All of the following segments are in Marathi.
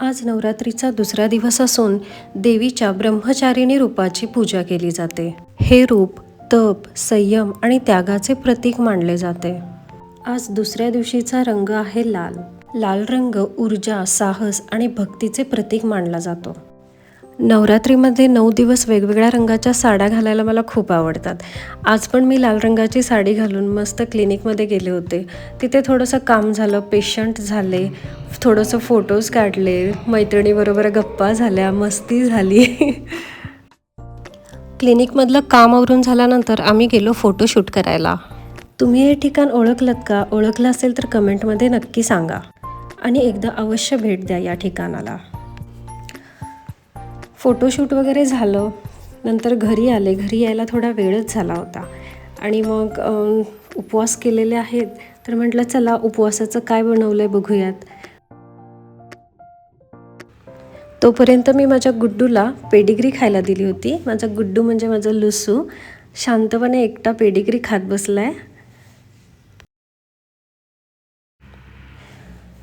आज नवरात्रीचा दुसरा दिवस असून देवीच्या ब्रह्मचारिणी रूपाची पूजा केली जाते. हे रूप तप संयम आणि त्यागाचे प्रतीक मानले जाते. आज दुसऱ्या दिवशीचा रंग आहे लाल. लाल रंग ऊर्जा साहस आणि भक्तीचे प्रतीक मानला जातो. नवरात्रीमध्ये नऊ दिवस वेगवेगळ्या रंगाच्या साड्या घालायला मला खूप आवडतात. आज पण मी लाल रंगाची साडी घालून मस्त क्लिनिकमध्ये गेले होते. तिथे थोडंसं काम झालं पेशंट झाले थोडंसं फोटोज काढले मैत्रिणीबरोबर गप्पा झाल्या मस्ती झाली. क्लिनिकमधलं काम आवरून झाल्यानंतर आम्ही गेलो फोटोशूट करायला. तुम्ही हे ठिकाण ओळखलं का? ओळखलं असेल तर कमेंटमध्ये नक्की सांगा. आणि एकदा अवश्य भेट द्या या ठिकाणाला. फोटोशूट वगैरे झालं नंतर घरी आले. घरी यायला थोडा वेळच झाला होता. आणि मग उपवास केलेले आहेत. तर म्हटलं चला उपवासाचं काय बनवलं आहे बघूयात. तोपर्यंत मी माझ्या गुड्डूला पेडिग्री खायला दिली होती. माझा गुड्डू म्हणजे माझा लुसू. शांतपणे एकटा पेडिग्री खात बसलाय.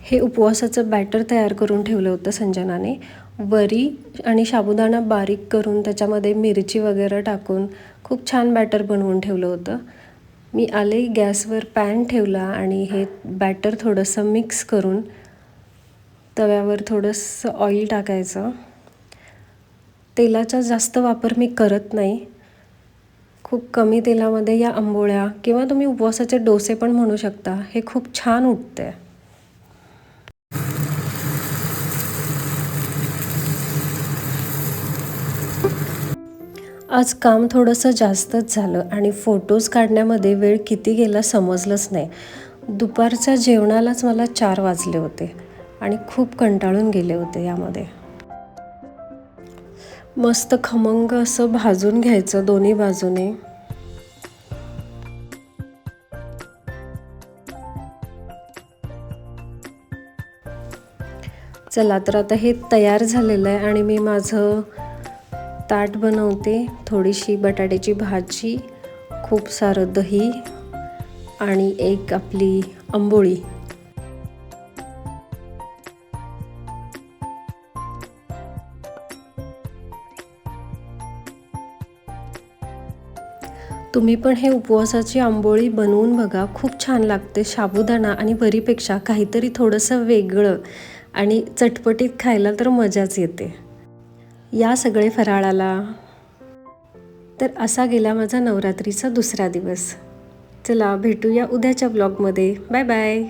हे उपवासाचं बॅटर तयार करून ठेवलं होतं संजनाने. वरी आणि साबुदाणा बारीक करून त्याच्यामध्ये मिरची वगैरे टाकून खूप छान बॅटर बनवून ठेवलं होतं. मी आले गॅसवर पॅन ठेवला आणि हे बॅटर थोडंसं मिक्स करून तव्यावर थोडंसं ऑइल टाकायचं. तेलाचा जास्त वापर मी करत नाही. खूप कमी तेलामध्ये या आंबोळ्या किंवा तुम्ही उपवासाचे डोसे पण म्हणू शकता हे खूप छान उठते आज काम थोडंसं जास्तच झालं आणि फोटोज काढण्यामध्ये वेळ किती गेला समजलंच नाही. दुपारच्या जेवणालाच मला चार वाजले होते आणि खूप कंटाळून गेले होते यामध्ये. मस्त खमंग असं भाजून घ्यायचं दोन्ही बाजूने. चला तर आता हे तयार झालेलं आहे आणि मी माझं ताट बनवते थोडीशी बटाट्याची भाजी खूप सारं दही आणि एक आपली आंबोळी. तुम्ही पण हे उपवासाची आंबोळी बनवून बघा. खूप छान लागते. साबुदाणा आणि वरीपेक्षा काहीतरी थोडंसं वेगळं आणि चटपटीत खायला तर मजाच येते. या सगळे फराळाला. तर असा गेला माझा नवरात्रीचा दुसरा दिवस. चला भेटूया उद्याच्या ब्लॉगमध्ये. Bye bye.